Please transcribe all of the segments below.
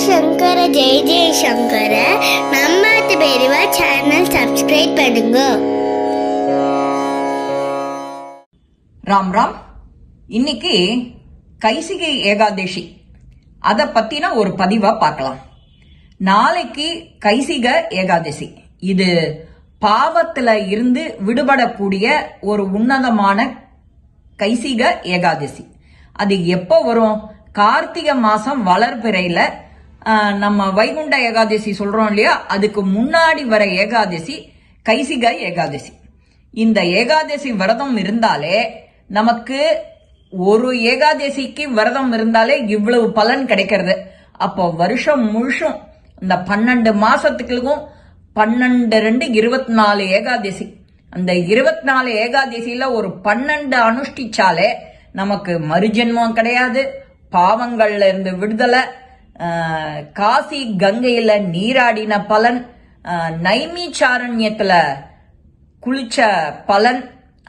சங்கர ஜெய ஜெய சங்கர நம்மாத்து பெரியவா channel subscribe பண்ணுங்க ராம் ராம் இன்னைக்கு கைசிகை ஏகாதசி அதை பத்தின ஒரு பதிவா பார்க்கலாம் நாளைக்கு கைசிக ஏகாதசி இது பாவத்துல இருந்து விடுபடக்கூடிய ஒரு உன்னதமான கைசிக ஏகாதசி அது எப்போ வரும் கார்த்திகை மாசம் வளர்பிறையில நம்ம வைகுண்ட ஏகாதசி சொல்றோம் இல்லையா? அதுக்கு முன்னாடி வர ஏகாதசி கைசிக ஏகாதசி. இந்த ஏகாதசி விரதம் இருந்தாலே நமக்கு ஒரு ஏகாதசிக்கு விரதம் இருந்தாலே இவ்வளவு பலன் கிடைக்கிறது. அப்போ வருஷம் முழுசும் இந்த பன்னெண்டு மாசத்துக்கும் பன்னெண்டு ரெண்டு இருபத்தி நாலு ஏகாதசி. அந்த இருபத்தி நாலு ஏகாதசியில ஒரு பன்னெண்டு அனுஷ்டிச்சாலே நமக்கு மறுஜென்மம் கிடையாது பாவங்கள்ல இருந்து விடுதலை காசி கங்கையில நீராடின பலன் நைமிச்சாரண்யத்தில் நைமிச்சாரண்யத்துல குளிச்ச பலன்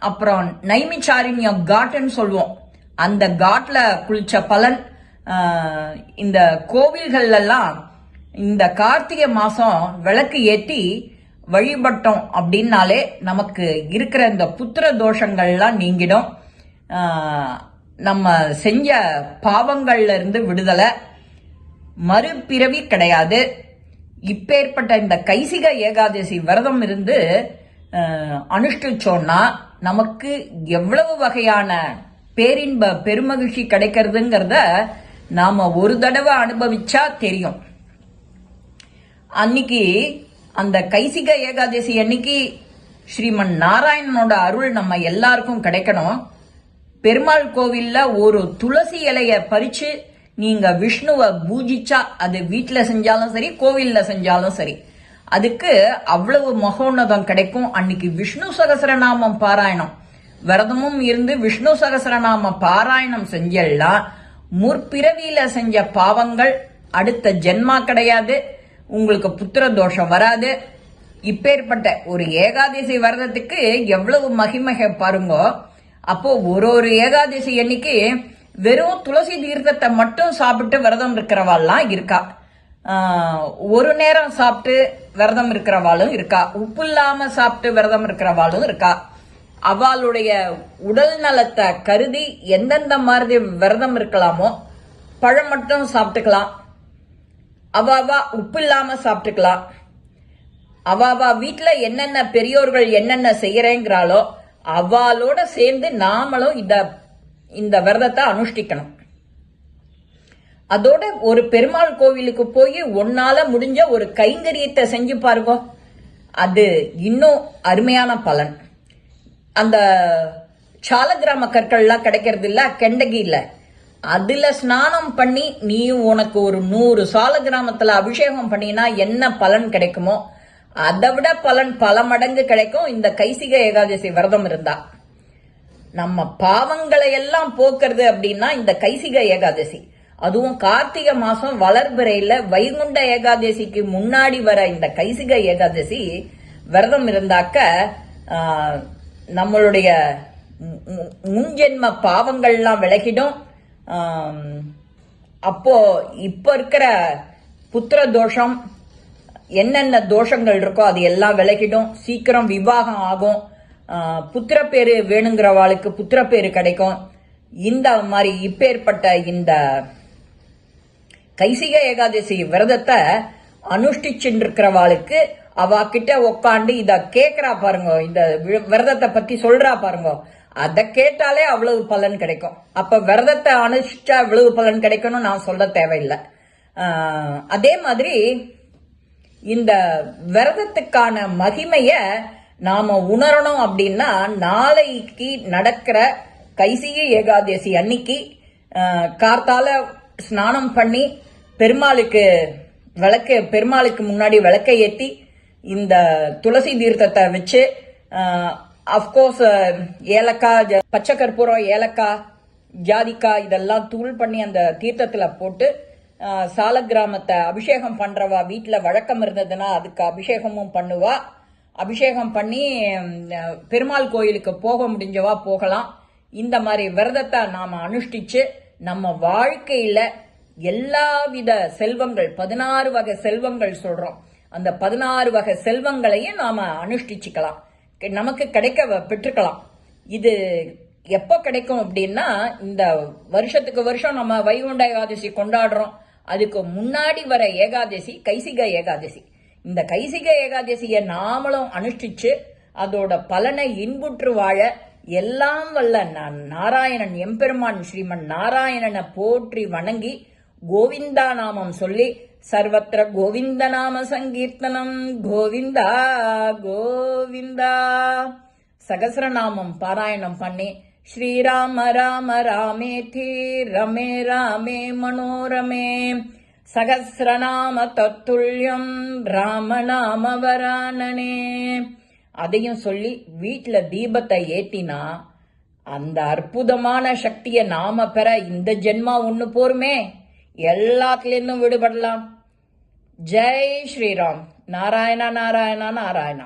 அப்புறம் நைமிச்சாரண்யம் காட்டுன்னு சொல்லுவோம். அந்த காட்ல குளிச்ச பலன் இந்த கோவில்கள்லாம் இந்த கார்த்திகை மாசம் விளக்கு ஏற்றி வழிபட்டோம் அப்படின்னாலே நமக்கு இருக்கிற இந்த புத்திர தோஷங்கள்லாம் நீங்கிடும். நம்ம செஞ்ச பாவங்கள்ல இருந்து விடுதலை. மறுபிறவி கிடையாது. இப்பேற்பட்ட இந்த கைசிக ஏகாதசி விரதம் இருந்து அனுஷ்டிச்சோன்னா நமக்கு எவ்வளவு வகையான பேரின்ப பெருமகிழ்ச்சி கிடைக்கிறதுங்கிறத நாம ஒரு தடவை அனுபவிச்சா தெரியும். அன்னைக்கு அந்த கைசிக ஏகாதசி அன்னைக்கு ஸ்ரீமன் நாராயணனோட அருள் நம்ம எல்லாருக்கும் கிடைக்கணும். பெருமாள் கோவில்ல ஒரு துளசி இலைய பறிச்சு நீங்க விஷ்ணுவை பூஜிச்சா அது வீட்டில் செஞ்சாலும் சரி கோவிலில் செஞ்சாலும் சரி. அதுக்கு அவ்வளவு மகோன்னதம் கிடைக்கும். அன்னைக்கு விஷ்ணு சகசரநாமம் பாராயணம். விரதமும் இருந்து விஷ்ணு சகசரநாம பாராயணம் செஞ்செல்லாம் முற்பிறவியில செஞ்ச பாவங்கள் அடுத்த ஜென்மா கிடையாது. உங்களுக்கு புத்திர தோஷம் வராது. இப்பேற்பட்ட ஒரு ஏகாதசி விரதத்துக்கு எவ்வளவு மகிமகை பாருங்கோ. அப்போ ஒரு ஒரு ஏகாதசி அன்னைக்கு வெறும் துளசி தீர்த்தத்தை மட்டும் சாப்பிட்டு விரதம் இருக்கிறவாள்லாம் இருக்கா. ஒரு நேரம் சாப்பிட்டு விரதம் இருக்கிறவாளும் இருக்கா. உப்பு இல்லாம சாப்பிட்டு விரதம் இருக்கிறவாளும் இருக்கா. அவளுடைய உடல் நலத்தை கருதி எந்தெந்த மாதிரி விரதம் இருக்கலாமோ பழம் மட்டும் சாப்பிட்டுக்கலாம். அவாவா உப்பு இல்லாம சாப்பிட்டுக்கலாம். அவாவா வீட்டில் என்னென்ன பெரியோர்கள் என்னென்ன செய்யறேங்கிறாளோ அவளோட சேர்ந்து நாமளும் இதை இந்த விரதத்தை அனுஷ்டிக்கணும். அதோட ஒரு பெருமாள் கோவிலுக்கு போய் ஒன்னால முடிஞ்ச ஒரு கைங்கரியத்தை செஞ்சு பாருங்க. அது இன்னும் அருமையான பலன். அந்த சாலகிராம கற்கள்லாம் கிடைக்கிறது இல்ல கெண்டகில அதுல ஸ்நானம் பண்ணி நீயும் உனக்கு ஒரு நூறு சால கிராமத்துல அபிஷேகம் பண்ணினா என்ன பலன் கிடைக்குமோ அதை விட பலன் பல மடங்கு கிடைக்கும். இந்த கைசிக ஏகாதசி விரதம் இருந்தா. நம்ம பாவங்களை எல்லாம் போக்குறது அப்படின்னா இந்த கைசிக ஏகாதசி. அதுவும் கார்த்திகை மாசம் வளர்பிறையில வைகுண்ட ஏகாதசிக்கு முன்னாடி வர இந்த கைசிக ஏகாதசி விரதம் இருந்தாக்க நம்மளுடைய முன்ஜென்ம பாவங்கள்லாம் விலகிடும். அப்போ இப்ப இருக்கிற புத்திர தோஷம் என்னென்ன தோஷங்கள் இருக்கோ அது எல்லாம் விலகிடும். சீக்கிரம் விவாகம் ஆகும். புத்திர பேரு வேணுங்கிறவாளுக்கு புத்திர பேரு கிடைக்கும். இந்த மாதிரி இப்பேற்பட்ட இந்த கைசிக ஏகாதசி விரதத்தை அனுஷ்டிச்சுருக்கிறவாளுக்கு அவ கிட்ட உக்காண்டு இத கேக்குறா பாருங்க இந்த விரதத்தை பத்தி சொல்றா பாருங்க. அதை கேட்டாலே அவ்வளவு பலன் கிடைக்கும். அப்ப விரதத்தை அனுஷ்டிச்சா இவ்வளவு பலன் கிடைக்கணும் நான் சொல்ல தேவையில்லை. அதே மாதிரி இந்த விரதத்துக்கான மகிமைய நாம உணரணும் அப்படின்னா நாளைக்கு நடக்கிற கைசிய ஏகாதசி அன்னைக்கு கார்த்தால ஸ்நானம் பண்ணி பெருமாளுக்கு விளக்கு பெருமாளுக்கு முன்னாடி விளக்கை ஏற்றி இந்த துளசி தீர்த்தத்தை வச்சு அஃப்கோர்ஸ் ஏலக்காய் பச்சை கற்பூரம் ஏலக்காய் ஜாதிக்காய் இதெல்லாம் தூள் பண்ணி அந்த தீர்த்தத்தில் போட்டு சால கிராமத்தை அபிஷேகம் பண்ணுறவா வீட்டில் வழக்கம் இருந்ததுன்னா அதுக்கு அபிஷேகமும் பண்ணுவா. அபிஷேகம் பண்ணி பெருமாள் கோயிலுக்கு போக முடிஞ்சவா போகலாம். இந்த மாதிரி விரதத்தை நாம் அனுஷ்டிச்சு நம்ம வாழ்க்கையில் எல்லாவித செல்வங்கள் பதினாறு வகை செல்வங்கள் சொல்கிறோம் அந்த பதினாறு வகை செல்வங்களையும் நாம் அனுஷ்டிச்சுக்கலாம். நமக்கு கிடைக்க வ- பெற்றுக்கலாம். இது எப்போ கிடைக்கும் அப்படின்னா இந்த வருஷத்துக்கு வருஷம் நம்ம வைகுண்ட ஏகாதசி கொண்டாடுறோம். அதுக்கு முன்னாடி வர ஏகாதசி கைசிக ஏகாதசி. இந்த கைசிக ஏகாதசியை நாமளும் அனுஷ்டிச்சு அதோட பலனை இன்புற்று வாழ எல்லாம் வல்ல நான் நாராயணன் எம்பெருமான் ஸ்ரீமன் நாராயணனை போற்றி வணங்கி கோவிந்தா நாமம் சொல்லி சர்வத்திர கோவிந்த நாம சங்கீர்த்தனம். கோவிந்தா கோவிந்தா. சகசரநாமம் பாராயணம் பண்ணி ஸ்ரீராம ராம ராமேதி ரமே ராமே மனோரமே சகசிரநாம தத்துல்யம் ராமநாமவராணனே அதையும் சொல்லி வீட்டில் தீபத்தை ஏத்தினா அந்த அற்புதமான சக்தியை நாம பெற இந்த ஜென்மா ஒண்ணு போருமே. எல்லாத்துலேருந்தும் விடுபடலாம். ஜெய் ஸ்ரீராம். நாராயணா நாராயணா நாராயணா.